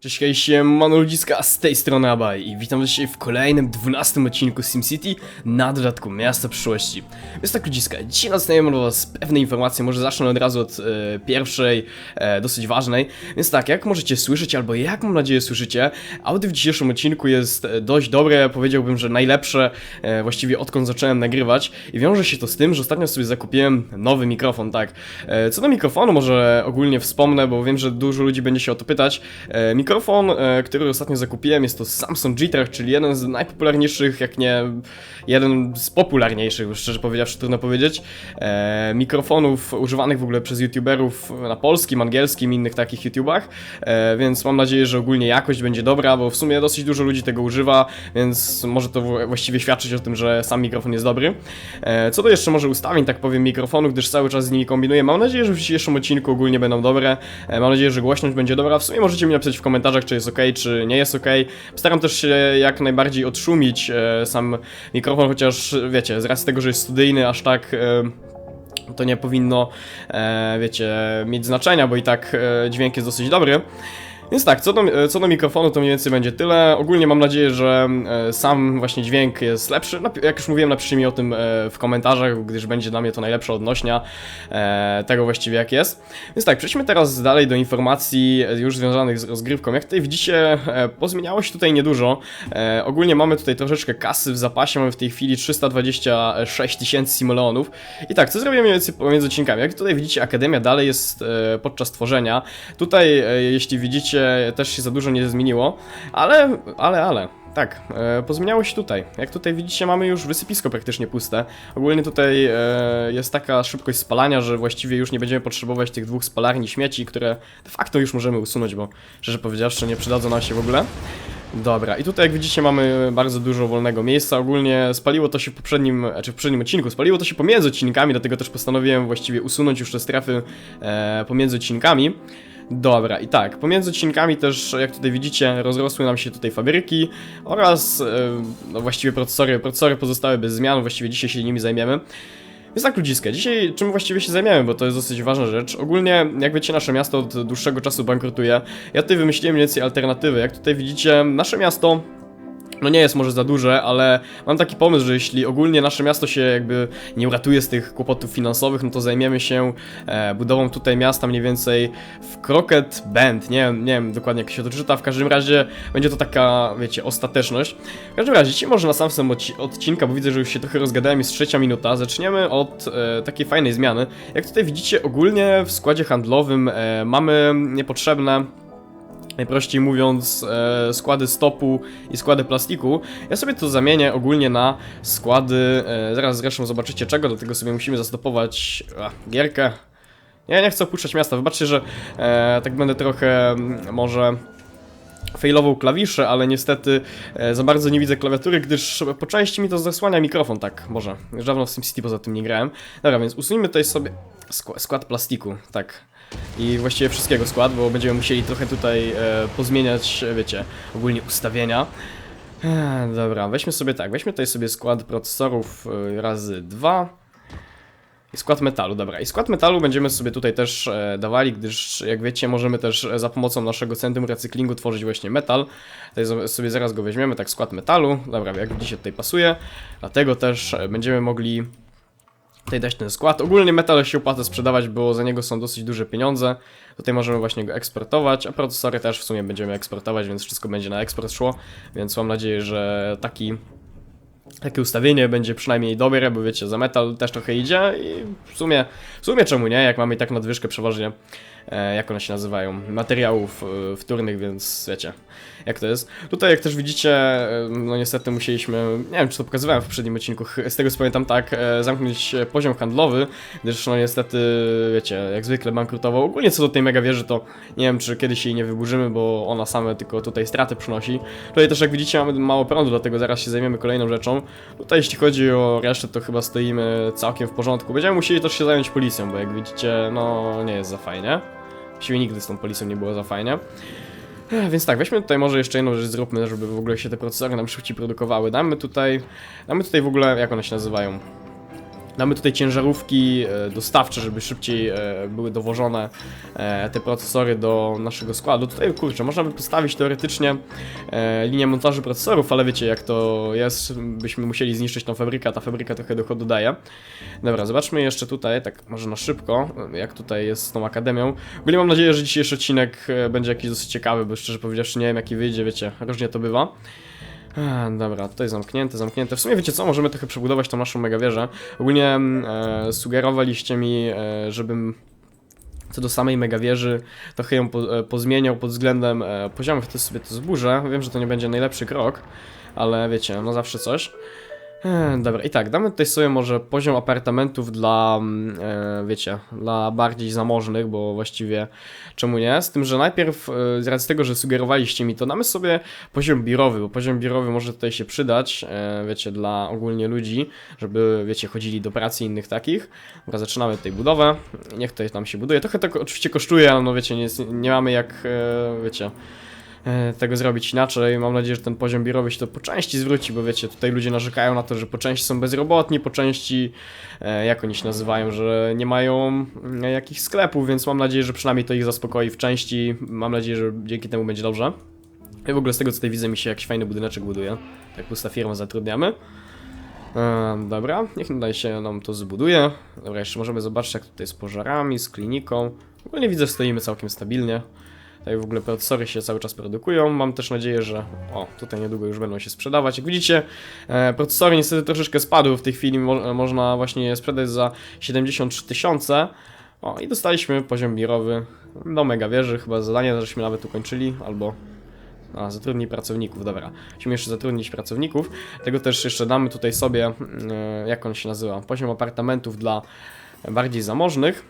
Cześć, hej, siemano ludziska, z tej strony Abaj i witam dzisiaj w kolejnym, 12 odcinku SimCity na dodatku Miasta Przyszłości. Więc tak ludziska, dzisiaj następujemy do was pewne informacje, może zacznę od razu od e, pierwszej, e, dosyć ważnej. Więc tak, jak możecie słyszeć, albo jak mam nadzieję słyszycie, audio w dzisiejszym odcinku jest e, dość dobre, powiedziałbym, że najlepsze e, właściwie odkąd zacząłem nagrywać i wiąże się to z tym, że ostatnio sobie zakupiłem nowy mikrofon, tak. E, co do mikrofonu może ogólnie wspomnę, bo wiem, że dużo ludzi będzie się o to pytać. E, mikrofon, e, który ostatnio zakupiłem. Jest to Samsung G-Track, czyli jeden z najpopularniejszych, jak nie jeden z popularniejszych, szczerze powiedziawszy trudno powiedzieć, e, mikrofonów używanych w ogóle przez youtuberów na polskim, angielskim i innych takich youtubach, e, więc mam nadzieję, że ogólnie jakość będzie dobra, bo w sumie dosyć dużo ludzi tego używa, więc może to właściwie świadczyć o tym, że sam mikrofon jest dobry. Co do jeszcze może ustawień, tak powiem, mikrofonu, gdyż cały czas z nimi kombinuję, mam nadzieję, że w dzisiejszym odcinku ogólnie będą dobre, mam nadzieję, że głośność będzie dobra, w sumie możecie mi napisać w komentarzach, czy jest ok, czy nie jest ok. Staram też się jak najbardziej odszumić e, sam mikrofon, chociaż wiecie, z racji tego, że jest studyjny, aż tak... E, to nie powinno, e, wiecie, mieć znaczenia, bo i tak e, dźwięk jest dosyć dobry. Więc tak, co do, co do mikrofonu to mniej więcej będzie tyle. Ogólnie mam nadzieję, że e, sam właśnie dźwięk jest lepszy. Jak już mówiłem, napiszcie mi o tym e, w komentarzach, gdyż będzie dla mnie to najlepsza odnośnia e, tego właściwie jak jest. Więc tak, przejdźmy teraz dalej do informacji już związanych z rozgrywką. Jak tutaj widzicie, pozmieniało się tutaj niedużo. Ogólnie mamy tutaj troszeczkę kasy w zapasie, mamy w tej chwili 326 tysięcy simoleonów. I tak, co zrobimy mniej więcej pomiędzy odcinkami? Jak tutaj widzicie, Akademia dalej jest podczas tworzenia. Tutaj, jeśli widzicie, też się za dużo nie zmieniło, ale, ale, ale. Tak, e, pozmieniało się tutaj. Jak tutaj widzicie, mamy już wysypisko praktycznie puste. Ogólnie tutaj e, jest taka szybkość spalania, że właściwie już nie będziemy potrzebować tych dwóch spalarni śmieci, które de facto już możemy usunąć, bo szczerze powiedziawszy nie przydadzą nam się w ogóle. Dobra, i tutaj jak widzicie mamy bardzo dużo wolnego miejsca. Ogólnie spaliło to się w poprzednim, czy w poprzednim odcinku, spaliło to się pomiędzy odcinkami, dlatego też postanowiłem właściwie usunąć już te strefy e, pomiędzy odcinkami. Dobra, i tak, pomiędzy odcinkami też, jak tutaj widzicie, rozrosły nam się tutaj fabryki oraz, e, no właściwie procesory. Procesory pozostały bez zmian, właściwie dzisiaj się nimi zajmiemy. Więc tak ludziska, dzisiaj czym właściwie się zajmiemy, bo to jest dosyć ważna rzecz. Ogólnie, jak wiecie, nasze miasto od dłuższego czasu bankrutuje. Ja tutaj wymyśliłem mniej więcej alternatywy. Jak tutaj widzicie, nasze miasto no nie jest może za duże, ale mam taki pomysł, że jeśli ogólnie nasze miasto się jakby nie uratuje z tych kłopotów finansowych, no to zajmiemy się e, budową tutaj miasta mniej więcej w Crockett Bend. Nie, nie wiem dokładnie jak się to czyta, w każdym razie będzie to taka, wiecie, ostateczność. W każdym razie, dzisiaj może na sam sam odci- odcinka, bo widzę, że już się trochę rozgadałem, jest trzecia minuta, zaczniemy od e, takiej fajnej zmiany. Jak tutaj widzicie, ogólnie w składzie handlowym e, mamy niepotrzebne najprościej mówiąc, e, składy stopu i składy plastiku. Ja sobie to zamienię ogólnie na składy, e, zaraz zresztą zobaczycie czego, dlatego sobie musimy zastopować a, gierkę. Ja nie chcę opuszczać miasta, wybaczcie, że e, tak będę trochę może failował klawisze, ale niestety e, za bardzo nie widzę klawiatury, gdyż po części mi to zasłania mikrofon, tak, może. Już dawno w SimCity poza tym nie grałem. Dobra, więc usunijmy tutaj sobie skła- skład plastiku, tak. I właściwie wszystkiego skład, bo będziemy musieli trochę tutaj e, pozmieniać, e, wiecie, ogólnie ustawienia. E, dobra, weźmy sobie tak, weźmy tutaj sobie skład procesorów e, razy dwa. I skład metalu, dobra. I skład metalu będziemy sobie tutaj też e, dawali, gdyż jak wiecie, możemy też e, za pomocą naszego centrum recyklingu tworzyć właśnie metal. Tutaj sobie zaraz go weźmiemy, tak skład metalu. Dobra, jak widzicie tutaj pasuje. Dlatego też e, będziemy mogli tutaj dać ten skład. Ogólnie metal się opłaca sprzedawać, bo za niego są dosyć duże pieniądze. Tutaj możemy właśnie go eksportować, a procesory też w sumie będziemy eksportować, więc wszystko będzie na eksport szło. Więc mam nadzieję, że taki takie ustawienie będzie przynajmniej dobre, bo wiecie, za metal też trochę idzie i w sumie, w sumie czemu nie, jak mamy i tak nadwyżkę przeważnie, jak one się nazywają, materiałów e, wtórnych, więc wiecie, jak to jest. Tutaj jak też widzicie, e, no niestety musieliśmy, nie wiem czy to pokazywałem w poprzednim odcinku, z tego co pamiętam tak, e, zamknąć e, poziom handlowy, gdyż no niestety, wiecie, jak zwykle bankrutował. Ogólnie co do tej mega wieży, to nie wiem czy kiedyś jej nie wyburzymy, bo ona same tylko tutaj straty przynosi. Tutaj też jak widzicie mamy mało prądu, dlatego zaraz się zajmiemy kolejną rzeczą. Tutaj jeśli chodzi o resztę, to chyba stoimy całkiem w porządku. Będziemy musieli też się zająć policją, bo jak widzicie, no nie jest za fajnie. Właściwie nigdy z tą policją nie było za fajnie. Więc tak, weźmy tutaj może jeszcze jedną rzecz zróbmy, żeby w ogóle się te procesory nam szybciej produkowały. Damy tutaj, damy tutaj w ogóle, jak one się nazywają? Damy tutaj ciężarówki e, dostawcze, żeby szybciej e, były dowożone e, te procesory do naszego składu. Tutaj, kurczę, można by postawić teoretycznie linię montażu procesorów, ale wiecie jak to jest, byśmy musieli zniszczyć tą fabrykę, a ta fabryka trochę dochodu daje. Dobra, zobaczmy jeszcze tutaj, tak może na szybko, jak tutaj jest z tą akademią. Ogólnie mam nadzieję, że dzisiejszy odcinek będzie jakiś dosyć ciekawy, bo szczerze powiedziawszy nie wiem jaki wyjdzie, wiecie, różnie to bywa. A, dobra, tutaj zamknięte, zamknięte. W sumie wiecie co, możemy trochę przebudować tą naszą megawieżę. Ogólnie mm, e, sugerowaliście mi, e, żebym co do samej megawieży trochę ją po, e, pozmieniał pod względem e, poziomów, to sobie to zburzę. Wiem, że to nie będzie najlepszy krok, ale wiecie, no zawsze coś. E, Dobra, i tak, damy tutaj sobie może poziom apartamentów dla, mm, e, wiecie, dla bardziej zamożnych, bo właściwie czemu nie? Z tym, że najpierw, e, z racji tego, że sugerowaliście mi to, damy sobie poziom biurowy, bo poziom biurowy może tutaj się przydać, e, wiecie, dla ogólnie ludzi, żeby, wiecie, chodzili do pracy i innych takich. Dobra, zaczynamy tutaj budowę, niech tutaj tam się buduje. Trochę to oczywiście kosztuje, ale no wiecie, nie, nie mamy jak, wiecie, tego zrobić inaczej. Mam nadzieję, że ten poziom biurowy się to po części zwróci, bo wiecie, tutaj ludzie narzekają na to, że po części są bezrobotni, po części, e, jak oni się nazywają, że nie mają mm, jakichś sklepów, więc mam nadzieję, że przynajmniej to ich zaspokoi w części. Mam nadzieję, że dzięki temu będzie dobrze. Ja w ogóle z tego co tutaj widzę mi się jakiś fajny budyneczek buduje. Tak pusta firma zatrudniamy. E, dobra, niech dalej się nam to zbuduje. Dobra, jeszcze możemy zobaczyć jak tutaj z pożarami, z kliniką. Ogólnie widzę, stoimy całkiem stabilnie. Tutaj w ogóle procesory się cały czas produkują. Mam też nadzieję, że o, tutaj niedługo już będą się sprzedawać. Jak widzicie, e, procesory niestety troszeczkę spadły. W tej chwili mo można właśnie je sprzedać za 73 tysiące. O, i dostaliśmy poziom biurowy do mega wieży. Chyba zadanie żeśmy nawet ukończyli, albo a, zatrudnij pracowników, dobra. Musimy jeszcze zatrudnić pracowników. Tego też jeszcze damy tutaj sobie, e, jak on się nazywa, poziom apartamentów dla bardziej zamożnych.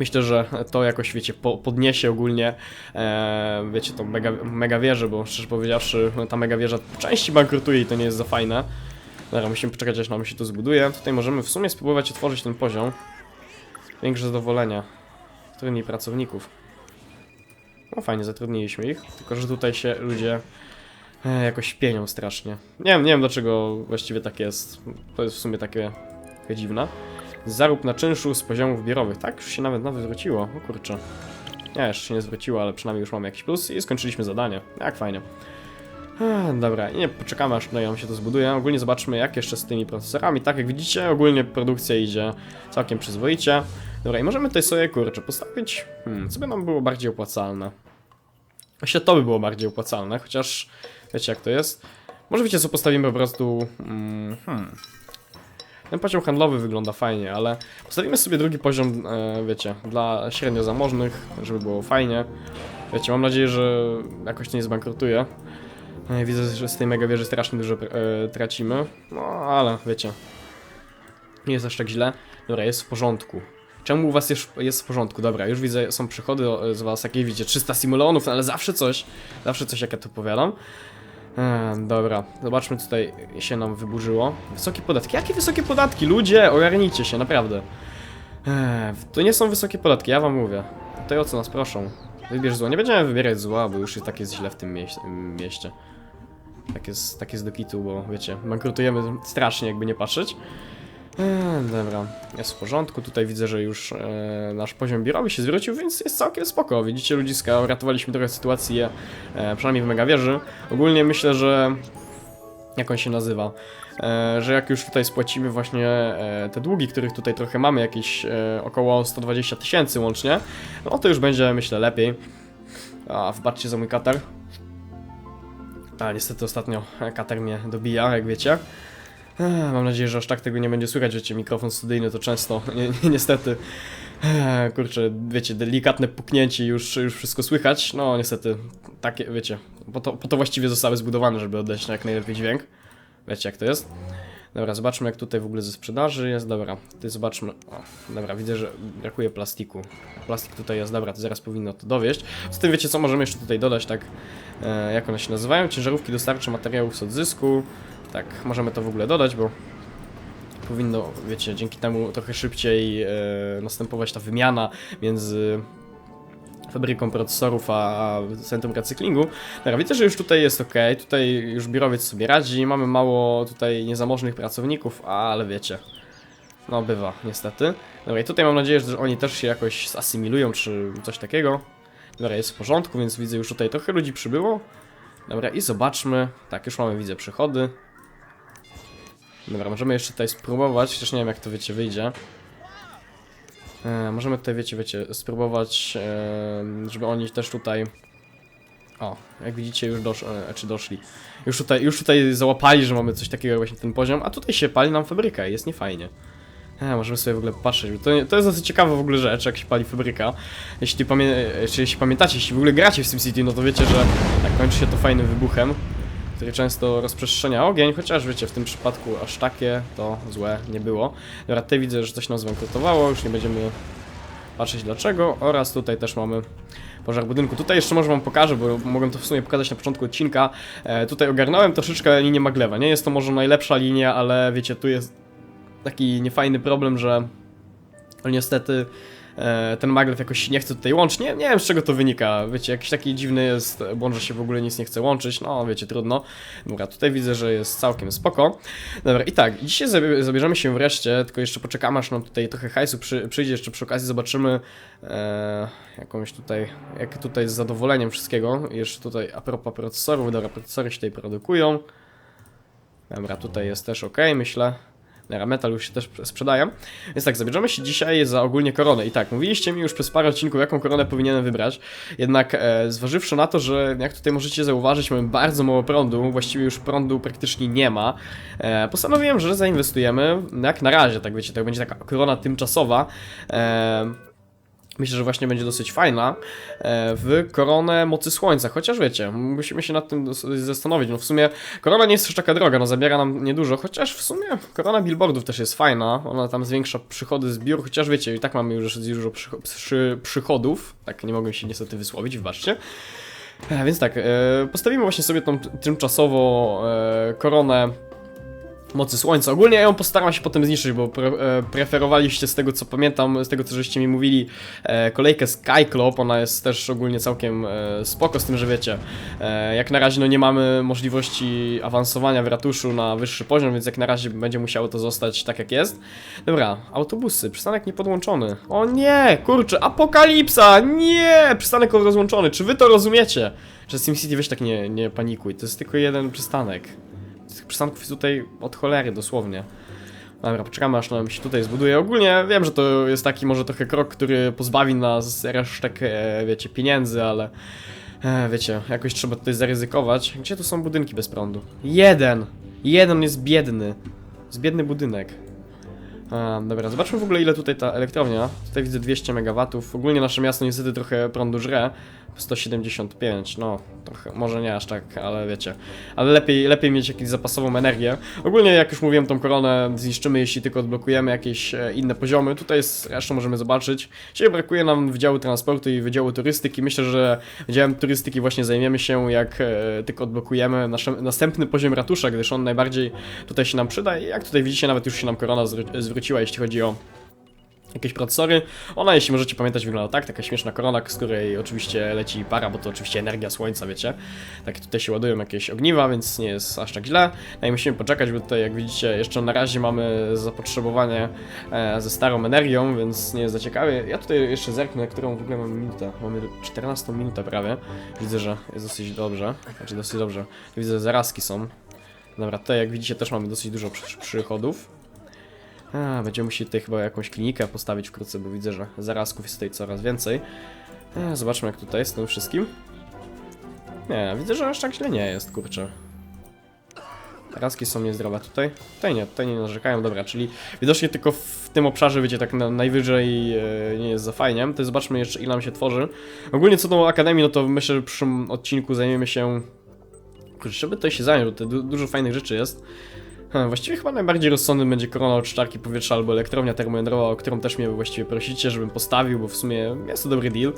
Myślę, że to jakoś, wiecie, po, podniesie ogólnie, e, wiecie, tą mega, mega wieżę, bo szczerze powiedziawszy, ta mega wieża po części bankrutuje i to nie jest za fajne. Dobra, musimy poczekać, aż nam się to zbuduje. Tutaj możemy w sumie spróbować otworzyć ten poziom. Większe zadowolenia. Zatrudnij pracowników. No fajnie, zatrudniliśmy ich, tylko że tutaj się ludzie e, jakoś pienią strasznie. Nie wiem, nie wiem dlaczego właściwie tak jest. To jest w sumie takie, takie dziwne. Zarób na czynszu z poziomów biurowych. Tak, już się nawet nawet zwróciło. O kurczę. Nie, jeszcze się nie zwróciło, ale przynajmniej już mamy jakiś plus i skończyliśmy zadanie. Jak fajnie. Ech, Dobra, nie poczekamy aż tutaj nam się to zbuduje. Ogólnie zobaczmy jak jeszcze z tymi procesorami. Tak jak widzicie, ogólnie produkcja idzie całkiem przyzwoicie. Dobra, i możemy tutaj sobie, kurczę, postawić... Hmm, co by nam było bardziej opłacalne? Myślę, to by było bardziej opłacalne, chociaż wiecie jak to jest. Może wiecie co, postawimy po prostu... Mm, hmm. Ten poziom handlowy wygląda fajnie, ale postawimy sobie drugi poziom, e, wiecie, dla średnio zamożnych, żeby było fajnie. Wiecie, mam nadzieję, że jakoś to nie zbankrutuje. E, Widzę, że z tej mega wieży strasznie dużo e, tracimy, no ale wiecie, nie jest aż tak źle. Dobra, jest w porządku. Czemu u was jest, jest w porządku? Dobra, już widzę, są przychody o- z was jakieś, widzicie, 300 simulonów, no ale zawsze coś, zawsze coś, jak ja to powiadam. E, dobra, zobaczmy, co tutaj się nam wyburzyło. Wysokie podatki. Jakie wysokie podatki? Ludzie, ogarnijcie się, naprawdę. E, to nie są wysokie podatki, ja wam mówię. Tutaj o co nas proszą? Wybierz zło. Nie będziemy wybierać zła, bo już tak jest źle w tym mieś mieście. Tak jest, tak jest do kitu, bo wiecie, bankrutujemy strasznie, jakby nie patrzeć. Eee, dobra, jest w porządku. Tutaj widzę, że już e, nasz poziom biurowy się zwrócił, więc jest całkiem spoko. Widzicie, ludziska, uratowaliśmy trochę sytuację, e, przynajmniej w megawieży. Ogólnie myślę, że... Jak on się nazywa? E, że jak już tutaj spłacimy właśnie e, te długi, których tutaj trochę mamy, jakieś e, około 120 tysięcy łącznie, no to już będzie, myślę, lepiej. A, wbaczcie za mój katar. A, niestety ostatnio katar mnie dobija, jak wiecie. Mam nadzieję, że aż tak tego nie będzie słychać, wiecie, mikrofon studyjny to często, ni ni niestety, kurczę, wiecie, delikatne puknięcie już, już wszystko słychać, no niestety, takie, wiecie, po to, po to właściwie zostały zbudowane, żeby oddać jak najlepiej dźwięk, wiecie jak to jest. Dobra, zobaczmy jak tutaj w ogóle ze sprzedaży jest, dobra, tutaj zobaczmy, o, dobra, widzę, że brakuje plastiku, plastik tutaj jest, dobra, to zaraz powinno to dowieść. Z tym wiecie co, możemy jeszcze tutaj dodać, tak, e, jak one się nazywają, ciężarówki dostarczy materiałów z odzysku, tak, możemy to w ogóle dodać, bo powinno, wiecie, dzięki temu trochę szybciej e, następować ta wymiana między fabryką procesorów a, centrum recyklingu. Dobra, widzę, że już tutaj jest ok, tutaj już biurowiec sobie radzi, mamy mało tutaj niezamożnych pracowników, ale wiecie, No, bywa, niestety. Dobra, i tutaj mam nadzieję, że oni też się jakoś zasymilują, czy coś takiego. Dobra, jest w porządku, więc widzę już tutaj trochę ludzi przybyło. Dobra, i zobaczmy. Tak, już mamy, widzę, przychody. Dobra, możemy jeszcze tutaj spróbować, chociaż nie wiem jak to, wiecie, wyjdzie. E, możemy tutaj, wiecie, wiecie, spróbować, e, żeby oni też tutaj... O, jak widzicie już dosz, e, czy doszli. Już tutaj, już tutaj załapali, że mamy coś takiego właśnie ten poziom, a tutaj się pali nam fabryka i jest niefajnie. E, możemy sobie w ogóle patrzeć, to, to jest dosyć ciekawa w ogóle rzecz, jak się pali fabryka. Jeśli, pamię e, jeśli pamiętacie, jeśli w ogóle gracie w SimCity, no to wiecie, że tak kończy się to fajnym wybuchem, który często rozprzestrzenia ogień, chociaż wiecie, w tym przypadku aż takie to złe nie było. Dobra, tutaj widzę, że coś nam zbankrutowało, już nie będziemy patrzeć dlaczego, oraz tutaj też mamy pożar budynku. Tutaj jeszcze może wam pokażę, bo mogłem to w sumie pokazać na początku odcinka. E, tutaj ogarnąłem troszeczkę linię Maglewa. Nie jest to może najlepsza linia, ale wiecie, tu jest taki niefajny problem, że niestety ten maglev jakoś nie chce tutaj łączyć. Nie, nie wiem z czego to wynika. Wiecie, jakiś taki dziwny jest błąd, że się w ogóle nic nie chce łączyć. No, wiecie, trudno. Dobra, tutaj widzę, że jest całkiem spoko. Dobra, i tak, dzisiaj zabie- zabierzemy się wreszcie, tylko jeszcze poczekamy, aż nam tutaj trochę hajsu przy, przyjdzie. Jeszcze przy okazji zobaczymy e, jakąś tutaj, jak tutaj z zadowoleniem wszystkiego. Jeszcze tutaj a propos procesorów, dobra, procesory się tutaj produkują. Dobra, tutaj jest też ok, myślę. Metal już się też sprzedaje. Więc tak, zabierzemy się dzisiaj za ogólnie koronę. I tak, mówiliście mi już przez parę odcinków, jaką koronę powinienem wybrać. Jednak e, zważywszy na to, że jak tutaj możecie zauważyć, mamy bardzo mało prądu, właściwie już prądu praktycznie nie ma, e, postanowiłem, że zainwestujemy, jak na razie, tak wiecie, to będzie taka korona tymczasowa. E, Myślę, że właśnie będzie dosyć fajna e, w koronę mocy słońca, chociaż wiecie, musimy się nad tym zastanowić. No w sumie korona nie jest już taka droga, no zabiera nam niedużo, chociaż w sumie korona billboardów też jest fajna. Ona tam zwiększa przychody z biur, chociaż wiecie, i tak mamy już dużo przycho- przy, przychodów. Tak, nie mogłem się niestety wysłowić, wybaczcie. E, więc tak, e, postawimy właśnie sobie tą tymczasowo koronę mocy słońca. Ogólnie ja ją postaram się potem zniszczyć, bo pre, e, preferowaliście z tego co pamiętam, z tego co żeście mi mówili, e, kolejkę Skyclop, ona jest też ogólnie całkiem e, spoko z tym, że wiecie, jak na razie no nie mamy możliwości awansowania w ratuszu na wyższy poziom, więc jak na razie będzie musiało to zostać tak jak jest. Dobra, autobusy, przystanek niepodłączony. O nie, kurczę, apokalipsa, nie, przystanek rozłączony, czy wy to rozumiecie? Że SimCity weź tak nie, nie panikuj, to jest tylko jeden przystanek. Tych przystanków jest tutaj od cholery dosłownie. Dobra, poczekamy aż nam się tutaj zbuduje. Ogólnie wiem, że to jest taki może trochę krok, który pozbawi nas resztek, e, wiecie, pieniędzy, ale e, wiecie, jakoś trzeba tutaj zaryzykować. Gdzie tu są budynki bez prądu? Jeden! Jeden jest biedny. Jest biedny budynek. A, dobra, zobaczmy w ogóle ile tutaj ta elektrownia. Tutaj widzę 200 MW. Ogólnie nasze miasto niestety trochę prądu żre. 175, no może nie aż tak, ale wiecie. Ale lepiej, lepiej mieć jakąś zapasową energię. Ogólnie, jak już mówiłem, tą koronę zniszczymy, jeśli tylko odblokujemy jakieś e, inne poziomy. Tutaj zresztą możemy zobaczyć. Dzisiaj brakuje nam Wydziału Transportu i Wydziału Turystyki. Myślę, że Wydziałem Turystyki właśnie zajmiemy się, jak e, tylko odblokujemy nasz, następny poziom ratusza, gdyż on najbardziej tutaj się nam przyda. I jak tutaj widzicie, nawet już się nam korona zwró- zwróciła, jeśli chodzi o jakieś procesory. Ona, jeśli możecie pamiętać, wygląda tak, taka śmieszna korona, z której oczywiście leci para, bo to oczywiście energia słońca, wiecie. Tak tutaj się ładują jakieś ogniwa, więc nie jest aż tak źle. No i musimy poczekać, bo tutaj, jak widzicie, jeszcze na razie mamy zapotrzebowanie e, ze starą energią, więc nie jest za ciekawie. Ja tutaj jeszcze zerknę, którą w ogóle mamy minutę. Mamy 14 minutę prawie. Widzę, że jest dosyć dobrze. Znaczy dosyć dobrze. Widzę, że zarazki są. Dobra, tutaj jak widzicie też mamy dosyć dużo przy przychodów. A, będziemy musieli tutaj chyba jakąś klinikę postawić wkrótce, bo widzę, że zarazków jest tutaj coraz więcej. A, zobaczmy jak tutaj z tym wszystkim. Nie, widzę, że aż tak źle nie jest, kurczę. Zarazki są niezdrowe tutaj. Tutaj nie, tutaj nie narzekają, dobra, czyli widocznie tylko w tym obszarze, wiecie, tak na, najwyżej e, nie jest za fajnie. To zobaczmy jeszcze ile nam się tworzy. Ogólnie co do Akademii, no to myślę, że w przyszłym odcinku zajmiemy się... Kurczę, żeby tutaj się zająć, bo tutaj du dużo fajnych rzeczy jest. Hmm, właściwie chyba najbardziej rozsądnym będzie korona od sztarki powietrza albo elektrownia termojądrowa, o którą też mnie właściwie prosicie, żebym postawił, bo w sumie jest to dobry deal.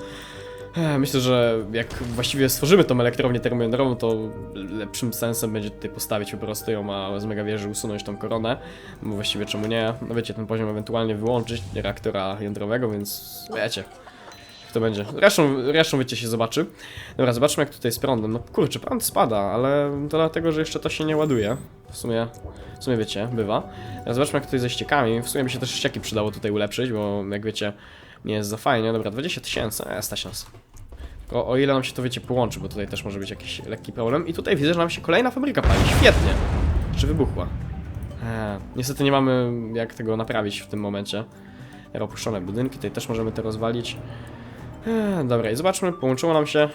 Eh, Myślę, że jak właściwie stworzymy tą elektrownię termojądrową, to lepszym sensem będzie tutaj postawić po prostu ją, a z mega wieży usunąć tą koronę, bo właściwie czemu nie, no wiecie, ten poziom ewentualnie wyłączyć reaktora jądrowego, więc wiecie. To będzie. Resztą, resztą wiecie się zobaczy. Dobra, zobaczmy jak tutaj z prądem. No kurczę, prąd spada, ale to dlatego, że jeszcze to się nie ładuje. W sumie, w sumie wiecie, bywa. Teraz zobaczmy jak tutaj ze ściekami. W sumie by się też ścieki przydało tutaj ulepszyć, bo jak wiecie, nie jest za fajnie. Dobra, 20 tysięcy, e, stasiąc. O, o ile nam się to wiecie połączy, bo tutaj też może być jakiś lekki problem. I tutaj widzę, że nam się kolejna fabryka pali. Świetnie. Jeszcze wybuchła. Eee, niestety nie mamy jak tego naprawić w tym momencie. Opuszczone budynki, tutaj też możemy to rozwalić. Eee, dobra, i zobaczmy, połączyło nam się.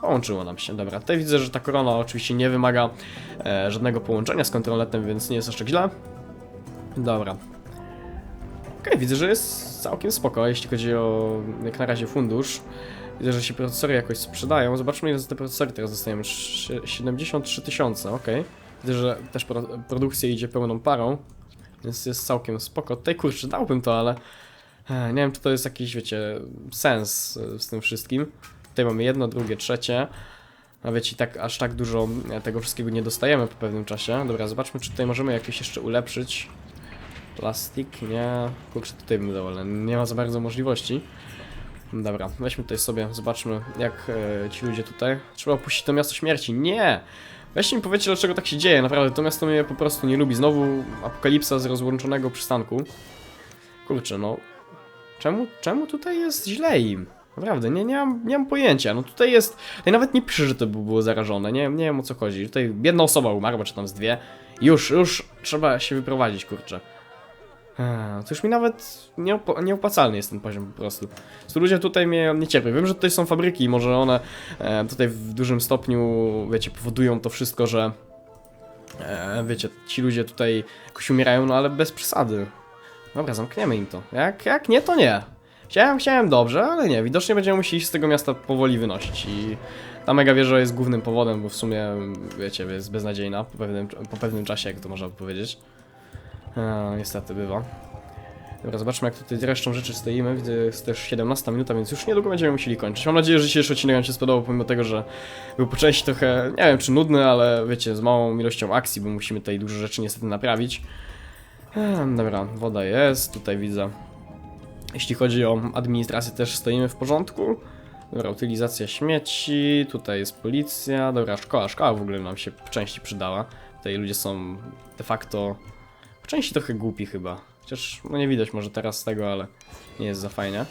Połączyło nam się, dobra. Tutaj widzę, że ta korona oczywiście nie wymaga e, żadnego połączenia z kontroletem, więc nie jest aż tak źle. Dobra. Okej, widzę, że jest całkiem spoko, jeśli chodzi o jak na razie fundusz. Widzę, że się procesory jakoś sprzedają. Zobaczmy, ile za te procesory teraz dostajemy. Sz- 73 tysiące, okej. Widzę, że też pro produkcja idzie pełną parą, więc jest całkiem spoko. Tutaj kurczę, dałbym to, ale nie wiem, czy to jest jakiś, wiecie, sens e, z tym wszystkim. Tutaj mamy jedno, drugie, trzecie. A wiecie, tak, aż tak dużo e, tego wszystkiego nie dostajemy po pewnym czasie. Dobra, zobaczmy, czy tutaj możemy jakieś jeszcze ulepszyć. Plastik, nie. Kurczę, tutaj bym dał, ale nie ma za bardzo możliwości. Dobra, weźmy tutaj sobie, zobaczmy jak e, ci ludzie tutaj... Trzeba opuścić to miasto śmierci. Nie! Weźcie mi powiedzcie, dlaczego tak się dzieje, naprawdę, to miasto mnie po prostu nie lubi. Znowu apokalipsa z rozłączonego przystanku. Kurczę, no... Czemu, czemu tutaj jest źle im? Naprawdę, nie, nie, mam, nie mam pojęcia. No tutaj jest... Tutaj nawet nie pisze, że to by było zarażone, nie, nie wiem o co chodzi. Tutaj jedna osoba umarła, czy tam z dwie. Już, już trzeba się wyprowadzić, kurczę. Eee, To już mi nawet nieopo- nieopłacalny jest ten poziom po prostu. Ludzie tutaj mnie nie cierpią. Wiem, że tutaj są fabryki i może one e, tutaj w dużym stopniu, wiecie, powodują to wszystko, że e, wiecie, ci ludzie tutaj jakoś umierają, no ale bez przesady. Dobra, zamkniemy im to. Jak, jak nie, to nie. Chciałem, chciałem dobrze, ale nie. Widocznie będziemy musieli z tego miasta powoli wynosić i ta mega wieża jest głównym powodem, bo w sumie, wiecie, jest beznadziejna po pewnym, po pewnym czasie, jak to można powiedzieć. E, niestety bywa. Dobra, zobaczmy jak tutaj resztą rzeczy stoimy. Widzę, jest też 17 minuta, więc już niedługo będziemy musieli kończyć. Mam nadzieję, że dzisiejszy odcinek się spodobał, pomimo tego, że był po części trochę, nie wiem czy nudny, ale wiecie, z małą ilością akcji, bo musimy tutaj dużo rzeczy niestety naprawić. Dobra, woda jest, tutaj widzę. Jeśli chodzi o administrację, też stoimy w porządku. Dobra, utylizacja śmieci, tutaj jest policja. Dobra, szkoła, szkoła w ogóle nam się po części przydała. Tutaj ludzie są de facto po części trochę głupi chyba. Chociaż no nie widać może teraz tego, ale nie jest za fajnie.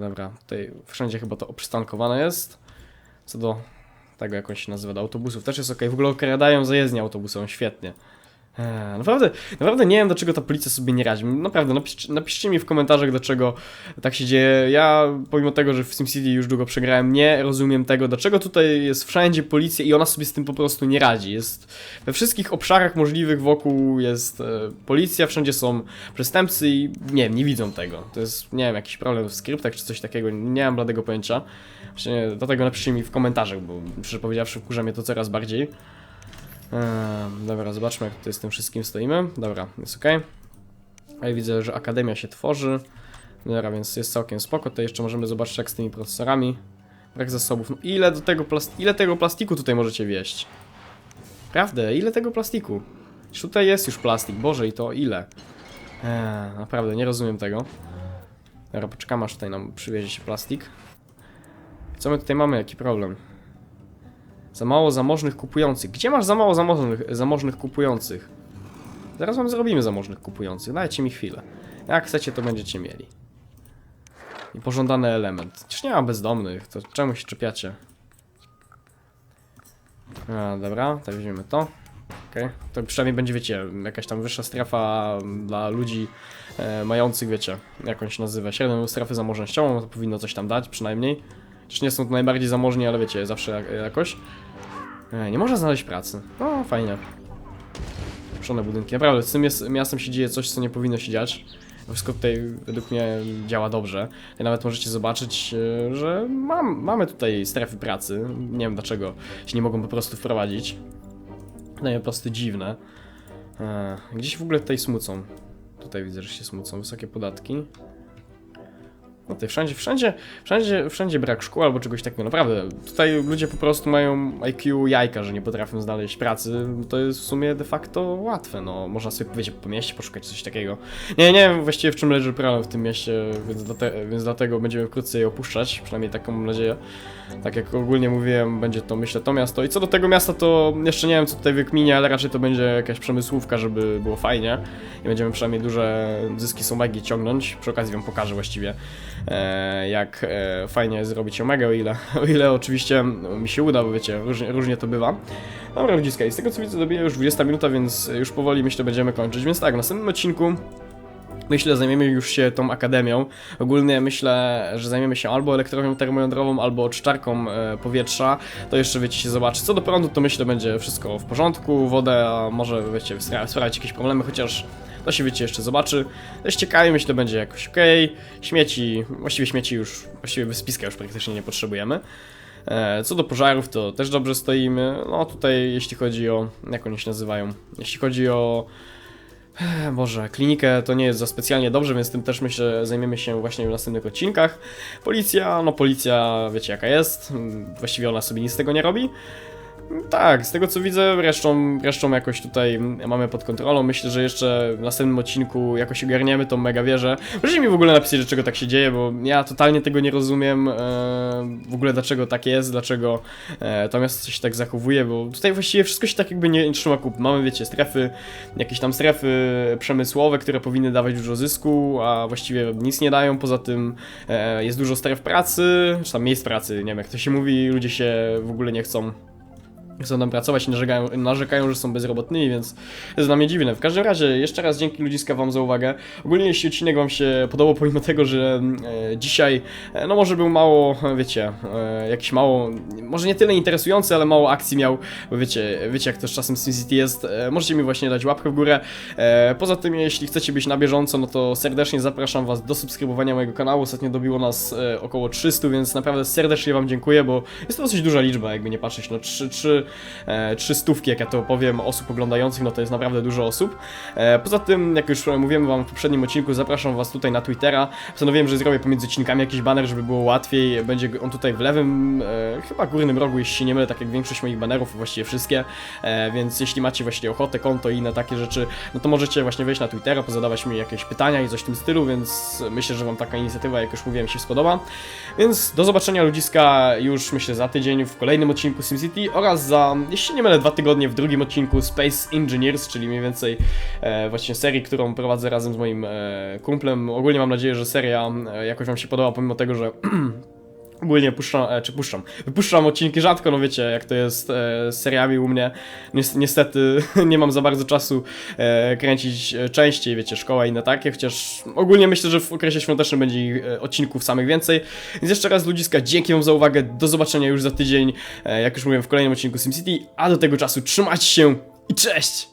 Dobra, tutaj wszędzie chyba to oprzystankowane jest. Co do tego, jak on się nazywa, do autobusów też jest ok. W ogóle okradają zajezdnie autobusom, świetnie. Eee, naprawdę, naprawdę nie wiem, dlaczego ta policja sobie nie radzi. Naprawdę, napiszcie, napiszcie mi w komentarzach, dlaczego tak się dzieje. Ja, pomimo tego, że w SimCity już długo przegrałem, nie rozumiem tego, dlaczego tutaj jest wszędzie policja i ona sobie z tym po prostu nie radzi. Jest we wszystkich obszarach możliwych wokół jest e, policja, wszędzie są przestępcy i nie wiem, nie widzą tego. To jest, nie wiem, jakiś problem w skryptach czy coś takiego, nie mam bladego pojęcia. Właśnie dlatego napiszcie mi w komentarzach, bo szczerze powiedziawszy wkurza mnie to coraz bardziej. Dobra, zobaczmy jak tutaj z tym wszystkim stoimy. Dobra, jest ok. Ja widzę, że akademia się tworzy. Dobra, więc jest całkiem spoko. Tutaj jeszcze możemy zobaczyć jak z tymi procesorami. Brak zasobów. No ile do tego ile tego plastiku tutaj możecie wieść? Prawdę, ile tego plastiku? Już Tutaj jest już plastik, Boże i to ile? Eee, naprawdę, nie rozumiem tego. Dobra, poczekam aż tutaj nam przywiezie się plastik. Co my tutaj mamy? Jaki problem? Za mało zamożnych kupujących. Gdzie masz za mało zamożnych, zamożnych kupujących? Zaraz wam zrobimy zamożnych kupujących. Dajcie mi chwilę. Jak chcecie, to będziecie mieli. I pożądany element. Przecież nie ma bezdomnych, to czemu się czepiacie? A, dobra, to weźmiemy to. Okej, to przynajmniej będzie, wiecie, jakaś tam wyższa strefa dla ludzi e, mających, wiecie, jak on się nazywa, średnią strefę zamożnościową, to powinno coś tam dać przynajmniej. Chociaż nie są to najbardziej zamożni, ale wiecie, zawsze jak, jakoś. E, nie można znaleźć pracy. O, fajnie. Puszczone budynki. Naprawdę, z tym jest, miastem się dzieje coś, co nie powinno się dziać. Wszystko tutaj według mnie działa dobrze. I nawet możecie zobaczyć, e, że mam, mamy tutaj strefy pracy. Nie wiem dlaczego się nie mogą po prostu wprowadzić. No i po prostu dziwne. E, Gdzieś w ogóle tutaj smucą. Tutaj widzę, że się smucą. Wysokie podatki. No tutaj wszędzie, wszędzie, wszędzie, wszędzie brak szkół albo czegoś takiego, naprawdę. Tutaj ludzie po prostu mają IQ jajka, że nie potrafią znaleźć pracy. To jest w sumie de facto łatwe, no. Można sobie, wiecie, po mieście poszukać coś takiego. Nie, nie wiem właściwie w czym leży problem w tym mieście, więc, więc dlatego będziemy wkrótce je opuszczać, przynajmniej taką mam nadzieję. Tak jak ogólnie mówiłem, będzie to myślę to miasto. I co do tego miasta, to jeszcze nie wiem co tutaj wykminie, ale raczej to będzie jakaś przemysłówka, żeby było fajnie. I będziemy przynajmniej duże zyski z Omegi ciągnąć. Przy okazji wam pokażę właściwie, jak e, fajnie zrobić Omegę, o ile, o ile oczywiście mi się uda, bo wiecie, różnie, różnie to bywa. Dobra, ludziska, i z tego co widzę, dobija już 20 minuta, więc już powoli myślę będziemy kończyć. Więc tak, w następnym odcinku Myślę, zajmiemy już się tą akademią. Ogólnie myślę, że zajmiemy się albo elektrownią termojądrową, albo odczarką e, powietrza. To jeszcze wiecie się zobaczy. Co do prądu, to myślę będzie wszystko w porządku. Wodę, może wiecie, sprawiać jakieś problemy, chociaż to się wiecie jeszcze zobaczy. Ze ściekami myślę, to będzie jakoś ok. Śmieci, właściwie śmieci już, właściwie wyspiska już praktycznie nie potrzebujemy. E, Co do pożarów, to też dobrze stoimy. No tutaj, jeśli chodzi o. Jak oni się nazywają? Jeśli chodzi o. Ech, Boże, klinikę to nie jest za specjalnie dobrze, więc tym też myślę zajmiemy się właśnie w następnych odcinkach. Policja, no policja, wiecie jaka jest, mm, właściwie ona sobie nic z tego nie robi. Tak, z tego co widzę, resztą, resztą jakoś tutaj mamy pod kontrolą. Myślę, że jeszcze w następnym odcinku jakoś ogarniemy tą mega wieżę. Możecie mi w ogóle napisać, dlaczego tak się dzieje, bo ja totalnie tego nie rozumiem. E, w ogóle dlaczego tak jest, dlaczego e, to miasto się tak zachowuje, bo tutaj właściwie wszystko się tak jakby nie trzyma kup. Mamy, wiecie, strefy, jakieś tam strefy przemysłowe, które powinny dawać dużo zysku, a właściwie nic nie dają. Poza tym e, jest dużo stref pracy, czy tam miejsc pracy, nie wiem jak to się mówi, ludzie się w ogóle nie chcą chcą tam pracować i narzekają, narzekają, że są bezrobotnymi, więc jest dla mnie dziwne. W każdym razie, jeszcze raz dzięki ludziska wam za uwagę. Ogólnie jeśli odcinek wam się podobał, pomimo tego, że e, dzisiaj, e, no może był mało, wiecie, e, jakiś mało, może nie tyle interesujący, ale mało akcji miał, bo wiecie, wiecie jak to z czasem SimCity jest, e, możecie mi właśnie dać łapkę w górę. E, poza tym, jeśli chcecie być na bieżąco, no to serdecznie zapraszam was do subskrybowania mojego kanału. Ostatnio dobiło nas e, około 300, więc naprawdę serdecznie wam dziękuję, bo jest to dosyć duża liczba, jakby nie patrzeć, no 3, 3 e, trzy stówki, jak ja to powiem, osób oglądających, no to jest naprawdę dużo osób. E, poza tym, jak już mówiłem wam w poprzednim odcinku, zapraszam was tutaj na Twittera. Postanowiłem, że zrobię pomiędzy odcinkami jakiś baner, żeby było łatwiej. Będzie on tutaj w lewym, e, chyba górnym rogu, jeśli się nie mylę, tak jak większość moich banerów, właściwie wszystkie. E, więc jeśli macie właśnie ochotę, konto i inne takie rzeczy, no to możecie właśnie wejść na Twittera, pozadawać mi jakieś pytania i coś w tym stylu, więc myślę, że wam taka inicjatywa, jak już mówiłem, się spodoba. Więc do zobaczenia ludziska już myślę za tydzień w kolejnym odcinku SimCity oraz za, jeśli nie mylę, dwa tygodnie w drugim odcinku Space Engineers, czyli mniej więcej e, właśnie serii, którą prowadzę razem z moim e, kumplem. Ogólnie mam nadzieję, że seria e, jakoś wam się podoba, pomimo tego, że Ogólnie puszczam, e, czy puszczam, wypuszczam odcinki rzadko, no wiecie, jak to jest e, z seriami u mnie. Nies- niestety nie mam za bardzo czasu e, kręcić częściej, wiecie, szkoła i inne takie, chociaż ogólnie myślę, że w okresie świątecznym będzie ich, odcinków samych więcej. Więc jeszcze raz ludziska, dzięki wam za uwagę, do zobaczenia już za tydzień, jak już mówiłem w kolejnym odcinku SimCity, a do tego czasu trzymajcie się i cześć!